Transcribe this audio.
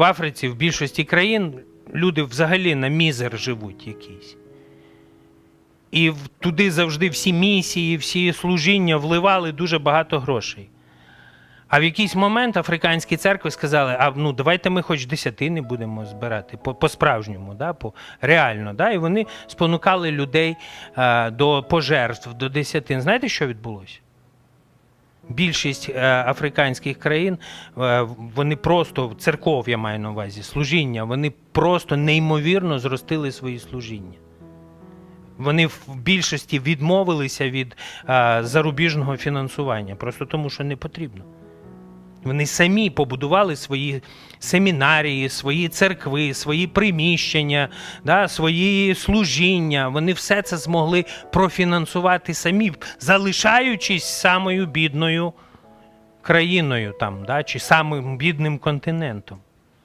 в Африці, в більшості країн, люди взагалі на мізер живуть якийсь. І туди завжди всі місії, всі служіння вливали дуже багато грошей. А в якийсь момент африканські церкви сказали: а ну давайте ми хоч десятини будемо збирати по- по-справжньому, да, по, реально. Да? І вони спонукали людей е, до пожертв, до десятин. Знаєте, що відбулося? Більшість е, африканських країн е, вони просто церков, я маю на увазі, служіння, вони просто неймовірно зростили свої служіння. Вони в більшості відмовилися від е, зарубіжного фінансування, просто тому, що не потрібно. Вони самі побудували свої семінарії, свої церкви, свої приміщення, да, свої служіння. Вони все це змогли профінансувати самі, залишаючись самою бідною країною там, да, чи самим бідним континентом.